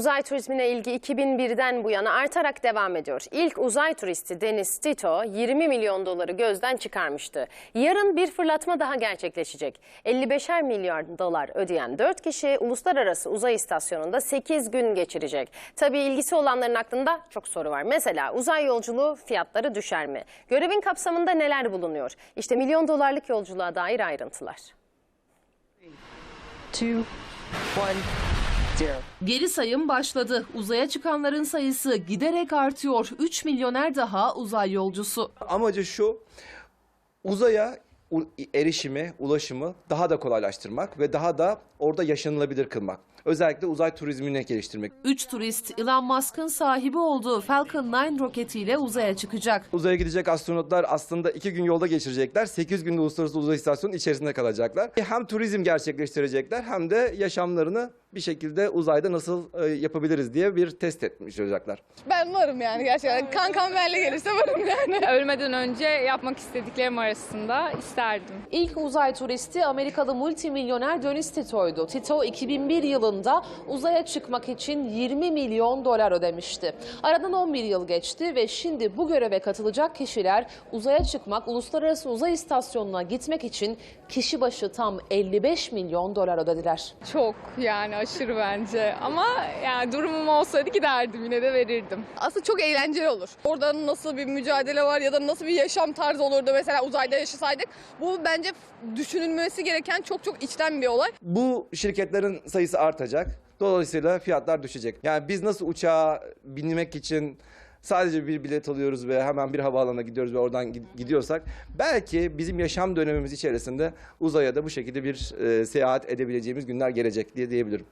uzay turizmine ilgi 2001'den bu yana artarak devam ediyor. İlk uzay turisti Deniz Tito 20 milyon doları gözden çıkarmıştı. Yarın bir fırlatma daha gerçekleşecek. 55'er milyar dolar ödeyen 4 kişi uluslararası uzay istasyonunda 8 gün geçirecek. Tabii ilgisi olanların aklında çok soru var. Mesela uzay yolculuğu fiyatları düşer mi? Görevin kapsamında neler bulunuyor? İşte milyon dolarlık yolculuğa dair ayrıntılar. 2 1 Geri sayım başladı. Uzaya çıkanların sayısı giderek artıyor. 3 milyoner daha uzay yolcusu. Amacı şu uzaya erişimi, ulaşımı daha da kolaylaştırmak ve daha da orada yaşanılabilir kılmak. Özellikle uzay turizmini geliştirmek. 3 turist Elon Musk'ın sahibi olduğu Falcon 9 roketiyle uzaya çıkacak. Uzaya gidecek astronotlar aslında iki gün yolda geçirecekler. 8 günde Uluslararası Uzay İstasyonu içerisinde kalacaklar. Hem turizm gerçekleştirecekler hem de yaşamlarını bir şekilde uzayda nasıl e, yapabiliriz diye bir test etmiş olacaklar. Ben varım yani gerçekten. Kankam benle gelirse varım yani. Ölmeden önce yapmak istediklerim arasında isterdim. İlk uzay turisti Amerikalı multimilyoner Deniz Tito'ydu. Tito 2001 yılında uzaya çıkmak için 20 milyon dolar ödemişti. Aradan 11 yıl geçti ve şimdi bu göreve katılacak kişiler uzaya çıkmak, uluslararası uzay istasyonuna gitmek için kişi başı tam 55 milyon dolar ödediler. Çok yani aşırı bence ama yani durumum olsaydı giderdim yine de verirdim. Aslında çok eğlenceli olur. Orada nasıl bir mücadele var ya da nasıl bir yaşam tarzı olurdu mesela uzayda yaşasaydık. Bu bence düşünülmesi gereken çok çok içten bir olay. Bu şirketlerin sayısı artacak. Dolayısıyla fiyatlar düşecek. Yani biz nasıl uçağa binmek için sadece bir bilet alıyoruz ve hemen bir havaalanına gidiyoruz ve oradan gid- gidiyorsak belki bizim yaşam dönemimiz içerisinde uzaya da bu şekilde bir e, seyahat edebileceğimiz günler gelecek diye diyebilirim.